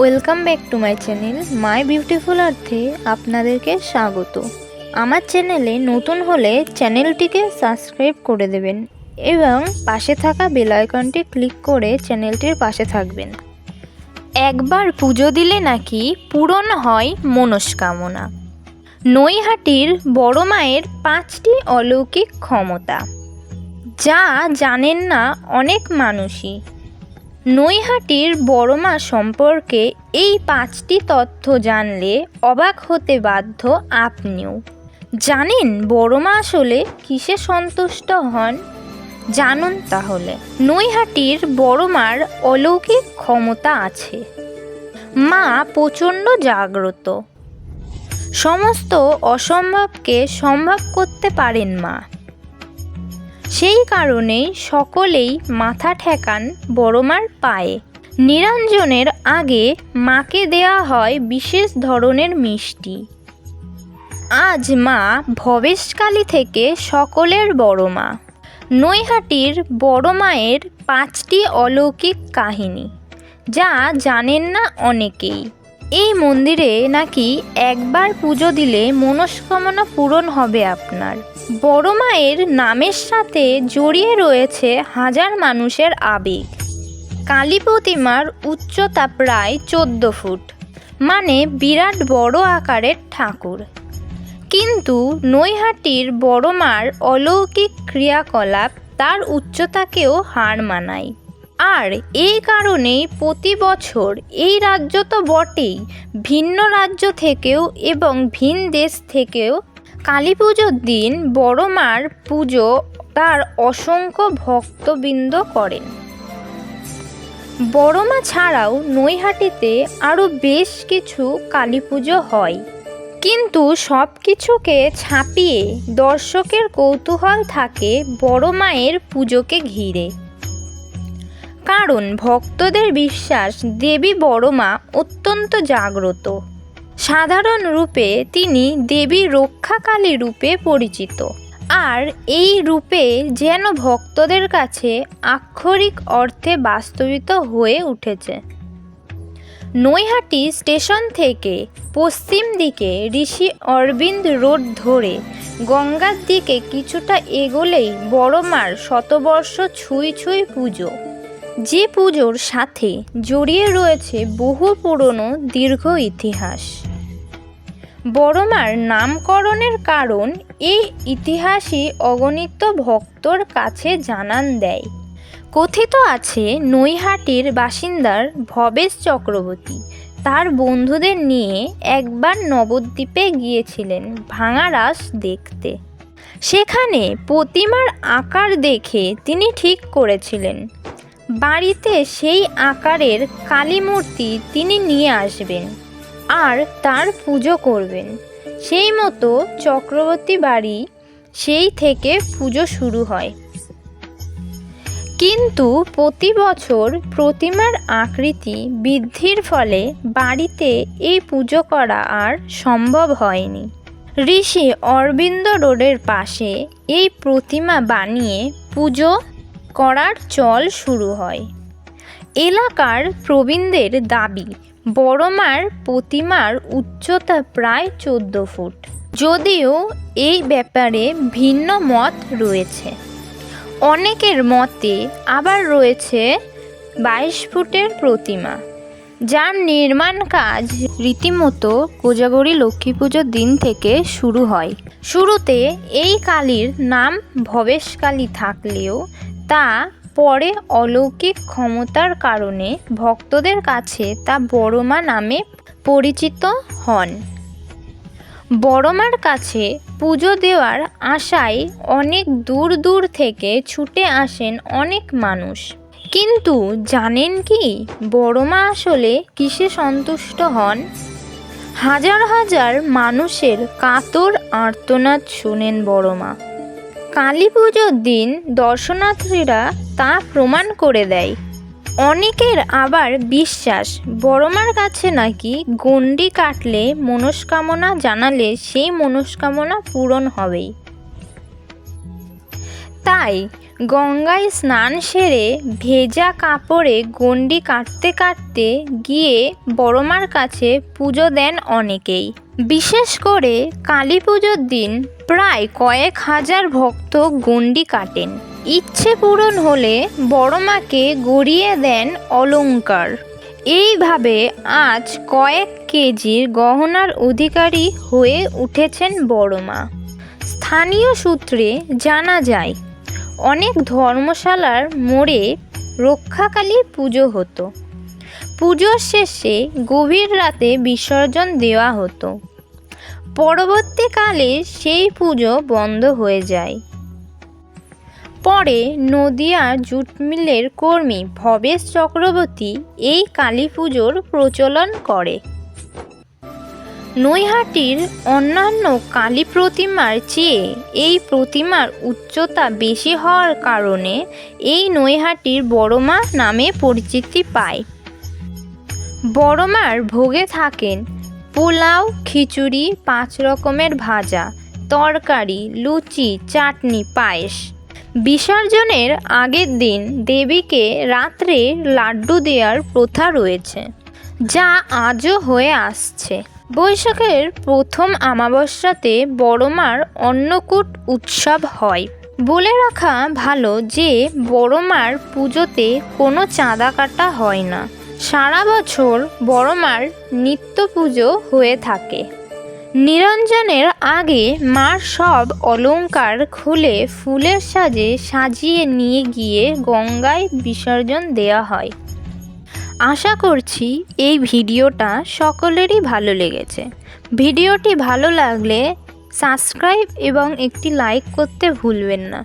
Welcome back to my channel, my beautiful আর্থে আপনাদেরকে স্বাগত। আমার চ্যানেলে নতুন হলে চ্যানেলটিকে সাবস্ক্রাইব করে দেবেন এবং পাশে থাকা বেল আইকনটি ক্লিক করে চ্যানেলটির পাশে থাকবেন। একবার পুজো দিলে নাকি পূরণ হয় মনস্কামনা। নৈহাটির বড় মায়ের পাঁচটি অলৌকিক ক্ষমতা। যা জানেন না অনেক মানুষই। নৈহাটির বড়মা সম্পর্কে এই পাঁচটি তথ্য জানলে অবাক হতে বাধ্য আপনিও। জানেন বড়মা আসলে কিসে সন্তুষ্ট হন? জানুন তাহলে। নৈহাটির বড়মার অলৌকিক ক্ষমতা আছে। মা প্রচণ্ড জাগ্রত। সমস্ত অসম্ভবকে সম্ভব করতে পারেন মা। সেই কারণেই সকলেই মাথা ঠেকান বড়মার পায়ে। নিরঞ্জনের আগে মাকে দেয়া হয় বিশেষ ধরনের মিষ্টি। আজ মা ভবেশকালী থেকে সকলের বড় মা নৈহাটির বড় মায়ের পাঁচটি অলৌকিক কাহিনী, যা জানেন না অনেকেই। এই মন্দিরে নাকি একবার পুজো দিলে মনস্কামনা পূরণ হবে আপনার। বড় মায়ের নামের সাথে জড়িয়ে রয়েছে হাজার মানুষের আবেগ। কালী প্রতিমার উচ্চতা প্রায় চোদ্দ ফুট মানে বিরাট বড় আকারের ঠাকুর। কিন্তু নৈহাটির বড় মার অলৌকিক ক্রিয়াকলাপ তার উচ্চতাকেও হার মানায়। আর এই কারণেই প্রতি বছর এই রাজ্য তো বটেই, ভিন্ন রাজ্য থেকেও এবং ভিন দেশ থেকেও কালী পুজোর দিন বড় মার পুজো তার অসংখ্য ভক্তবৃন্দ করেন। বড় মা ছাড়াও নৈহাটিতে আরও বেশ কিছু কালী পুজো হয়। কিন্তু সব কিছুকে ছাপিয়ে দর্শকের কৌতূহল থাকে বড় মায়ের পুজোকে ঘিরে। কারণ ভক্তদের বিশ্বাস দেবী বড়মা অত্যন্ত জাগ্রত। সাধারণ রূপে তিনি দেবী রক্ষাকালী রূপে পরিচিত। আর এই রূপে যেন ভক্তদের কাছে আক্ষরিক অর্থে বাস্তবিত হয়ে উঠেছে। নৈহাটি স্টেশন থেকে পশ্চিম দিকে ঋষি অরবিন্দ রোড ধরে গঙ্গার দিকে কিছুটা এগোলেই বড়মার শতবর্ষ ছুঁই ছুঁই পুজো। যে পুজোর সাথে জড়িয়ে রয়েছে বহু পুরনো দীর্ঘ ইতিহাস। বড়মার নামকরণের কারণ এই ইতিহাসই অগণিত ভক্তর কাছে জানান দেয়। কথিত আছে, নৈহাটির বাসিন্দার ভবেশ চক্রবর্তী তার বন্ধুদের নিয়ে একবার নবদ্বীপে গিয়েছিলেন ভাঙা রাস দেখতে। সেখানে প্রতিমার আকার দেখে তিনি ঠিক করেছিলেন। বাড়িতে সেই আকারের কালী মূর্তি তিনি নিয়ে আসবেন আর তার পুজো করবেন। সেই মতো চক্রবর্তী বাড়ি সেই থেকে পুজো শুরু হয়। কিন্তু প্রতি বছর প্রতিমার আকৃতি বৃদ্ধির ফলে বাড়িতে এই পুজো করা আর সম্ভব হয়নি। ঋষি অরবিন্দ রোডের পাশে এই প্রতিমা বানিয়ে পুজো করার চল শুরু হয়। এলাকার প্রবীণদের দাবি, বড়মার প্রতিমার উচ্চতা প্রায় চোদ্দ ফুট। যদিও এই ব্যাপারে ভিন্ন মত রয়েছে। অনেকের মতে আবার রয়েছে বাইশ ফুটের প্রতিমা, যার নির্মাণ কাজ রীতিমতো কোজাগরি লক্ষ্মী পুজোর দিন থেকে শুরু হয়। শুরুতে এই কালীর নাম ভবেশ কালী থাকলেও তা পরে অলৌকিক ক্ষমতার কারণে ভক্তদের কাছে তা বড়মা নামে পরিচিত হন। বড়মার কাছে পুজো দেওয়ার আশায় অনেক দূর দূর থেকে ছুটে আসেন অনেক মানুষ। কিন্তু জানেন কি বড়মা আসলে কিসে সন্তুষ্ট হন? হাজার হাজার মানুষের কাতর আর্তনাদ শোনেন বড়মা। কালী পুজোর দিন দর্শনার্থীরা তা প্রমাণ করে দেয়। অনেকের আবার বিশ্বাস, বড়মার কাছে নাকি গণ্ডি কাটলে মনস্কামনা জানালে সেই মনস্কামনা পূরণ হবেই। তাই গঙ্গায় স্নান সেরে ভেজা কাপড়ে গণ্ডি কাটতে কাটতে গিয়ে বড়মার কাছে পুজো দেন অনেকেই। বিশেষ করে কালী পুজোর দিন প্রায় কয়েক হাজার ভক্ত গণ্ডি কাটেন। ইচ্ছে পূরণ হলে বড়মাকে গড়িয়ে দেন অলংকার এইভাবে আজ কয়েক কেজির গহনার অধিকারী হয়ে উঠেছেন বড়মা। স্থানীয় সূত্রে জানা যায় অনেক ধর্মশালার মোড়ে রক্ষাকালী পুজো হতো। পুজোর শেষে গভীর রাতে বিসর্জন দেওয়া হতো। পরবর্তীকালে সেই পুজো বন্ধ হয়ে যায়। পরে নদিয়া জুট মিলের কর্মী ভবেশ চক্রবর্তী এই কালী পুজোর প্রচলন করে। নৈহাটির অন্যান্য কালী প্রতিমার চেয়ে এই প্রতিমার উচ্চতা বেশি হওয়ার কারণে এই নৈহাটির বড়মা নামে পরিচিতি পায়। বড়মার ভোগে থাকেন পোলাও, খিচুড়ি, পাঁচ রকমের ভাজা, তরকারি, লুচি, চাটনি, পায়েস। বিসর্জনের আগের দিন দেবীকে রাত্রে লাড্ডু দেওয়ার প্রথা রয়েছে। যা আজও হয়ে আসছে। বৈশাখের প্রথম আমাবস্যাতে বড়মার অন্নকূট উৎসব হয়। বলে রাখা ভালো যে, বড়মার পুজোতে কোনো চাঁদা কাটা হয় না। সারা বছর বড়মার নিত্য পুজো হয়ে থাকে। নিরঞ্জনের আগে মার সব অলংকার খুলে ফুলের সাজে সাজিয়ে নিয়ে গিয়ে গঙ্গায় বিসর্জন দেওয়া হয়। আশা করছি এই ভিডিওটা সকলেরই ভালো লেগেছে। ভিডিওটি ভালো লাগলে সাবস্ক্রাইব এবং একটি লাইক করতে ভুলবেন না।